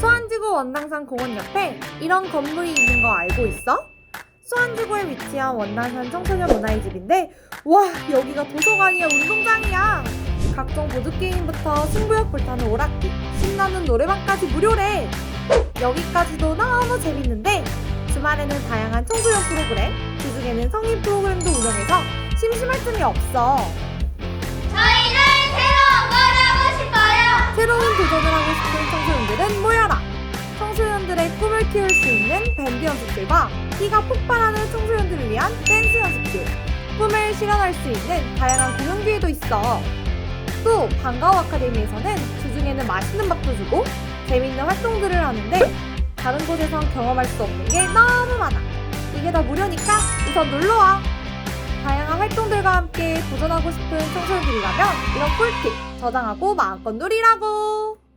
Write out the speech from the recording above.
수안지구 원당산 공원 옆에 이런 건물이 있는 거 알고 있어? 수안지구에 위치한 원당산 청소년 문화의 집인데 와 여기가 도서관이야 운동장이야 각종 보드게임부터 승부욕 불타는 오락기 신나는 노래방까지 무료래 여기까지도 너무 재밌는데 주말에는 다양한 청소년 프로그램 그중에는 성인 프로그램도 운영해서 심심할 틈이 없어 저희는 새로운 걸 하고 싶어요. 새로운 도전을 하고 싶은 청소년들은 꿈을 키울 수 있는 밴드 연습실과 키가 폭발하는 청소년들을 위한 댄스 연습실, 꿈을 실현할 수 있는 다양한 공연 기회도 있어. 또 방과후 아카데미에서는 주중에는 맛있는 밥도 주고 재밌는 활동들을 하는데 다른 곳에선 경험할 수 없는 게 너무 많아. 이게 다 무료니까 우선 놀러와! 다양한 활동들과 함께 도전하고 싶은 청소년들이라면 이런 꿀팁 저장하고 마음껏 누리라고!